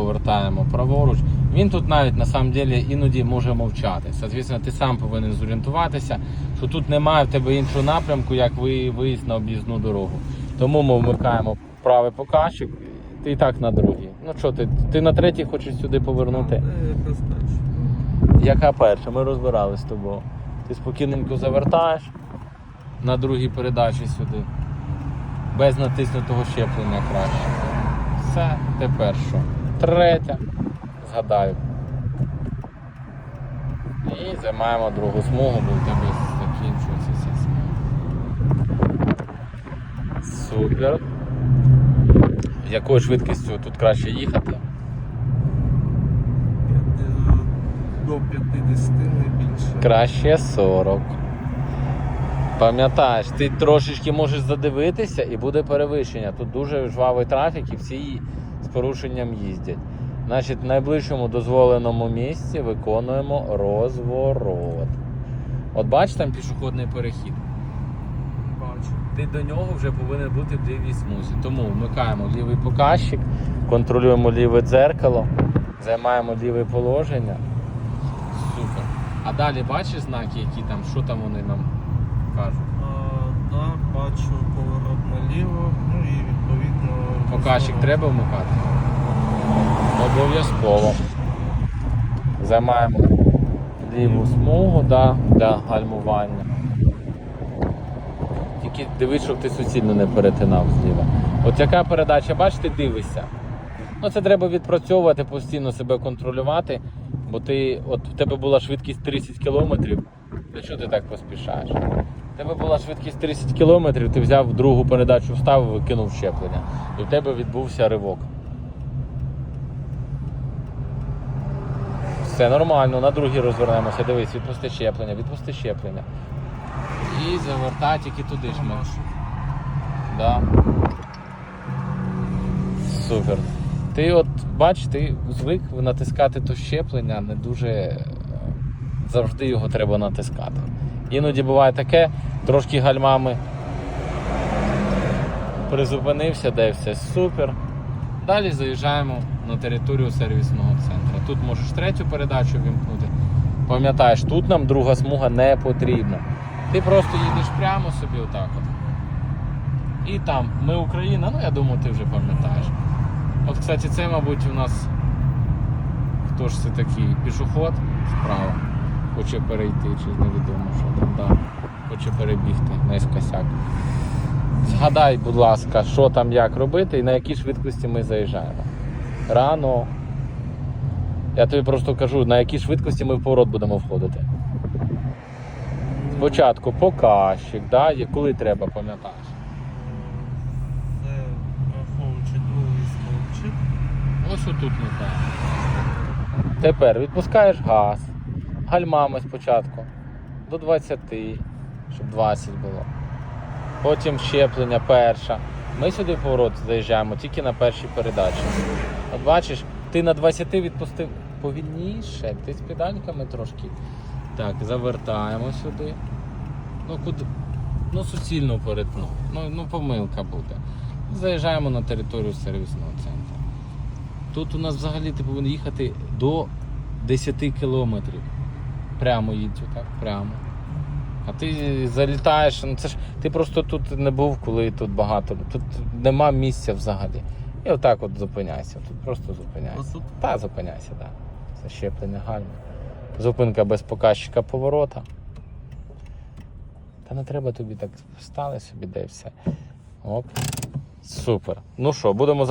повертаємо праворуч. Він тут навіть на самом деле іноді може мовчати. Соответственно, ти сам повинен зорієнтуватися, що тут немає в тебе іншого напрямку, як ви виїзд на об'їзну дорогу. Тому ми вмикаємо правий показчик, ти і так на другій. Ну що ти, ти на третій хочеш сюди повернути? Е, Якраз перше. Яка перша? Ми розбирались з тобою. Ти спокійненько завертаєш на другій передачі сюди. Без натиснутого щеплення краще. Все, тепер що? Третя. Згадаю. І займаємо другу смугу, бо в тебе закінчується ця смуга. Супер. Якою швидкістю тут краще їхати? До 50 не більше. Краще 40. Пам'ятаєш, ти трошечки можеш задивитися і буде перевищення. Тут дуже жвавий трафік і всі з порушенням їздять. Значить, в найближчому дозволеному місці виконуємо розворот. От бач там пішохідний перехід. Бачу. Ти до нього вже повинен бути в лівій смузі. Тому вмикаємо лівий показчик, контролюємо ліве дзеркало, займаємо ліве положення. Супер. А далі бачиш знаки, які там, що там вони нам кажуть? Так, бачу поворот наліво, ну і відповідно. Треба вмикати? Обов'язково. Займаємо ліву смугу да, для гальмування. Тільки дивись, щоб ти суцільно не перетинав зліва. От яка передача, бач, ти дивишся. Ну це треба відпрацьовувати, постійно себе контролювати, бо ти, от в тебе була швидкість 30 кілометрів. Для чого ти так поспішаєш? Тебе була швидкість 30 кілометрів, ти взяв другу передачу вставив і кинув щеплення. І в тебе відбувся ривок. Все нормально, на другій розвернемося. Дивись, відпусти щеплення, відпусти щеплення. І завертай тільки туди ж ми. Да. Супер. Ти от бач, ти звик натискати то щеплення, не дуже е, завжди його треба натискати. Іноді буває таке, трошки гальмами призупинився, де все супер. Далі заїжджаємо на територію сервісного центру. Тут можеш третю передачу вімкнути. Пам'ятаєш, тут нам друга смуга не потрібна. Ти просто їдеш прямо собі отак от. І там ми Україна, ну я думаю, ти вже пам'ятаєш. От, кстати, це, мабуть, у нас хто ж це такий пішоход справа. Хоче перейти, чи невідомо, що там, да. Хоче перебігти наискосяк. Згадай, будь ласка, що там як робити і на якій швидкості ми заїжджаємо. Рано. Я тобі просто кажу, на якій швидкості ми в поворот будемо входити. Спочатку показчик, да? коли треба, пам'ятаєш. Це враховуючи другий стовпчик. Ось отут не так. Тепер відпускаєш газ, гальмами спочатку до 20, щоб 20 було. Потім щеплення перша. Ми сюди в поворот заїжджаємо тільки на першій передачі. От бачиш, ти на 20 відпустив повільніше, ти з педальками трошки. Так, завертаємо сюди. Ну куди? Ну суцільно перетнув. Ну, ну помилка буде. Заїжджаємо на територію сервісного центру. Тут у нас взагалі ти повинен їхати до 10 кілометрів. Прямо їдь, так, прямо. А ти залітаєш, ну це ж ти просто тут не був, коли тут багато. Тут нема місця взагалі. І отак от зупиняйся. Тут просто зупиняйся. Отут Та зупиняйся, так. Це щеплення гальма. Зупинка без показчика поворота. Та не треба тобі так стали собі, де все. Оп. Супер. Ну що, будемо зараз.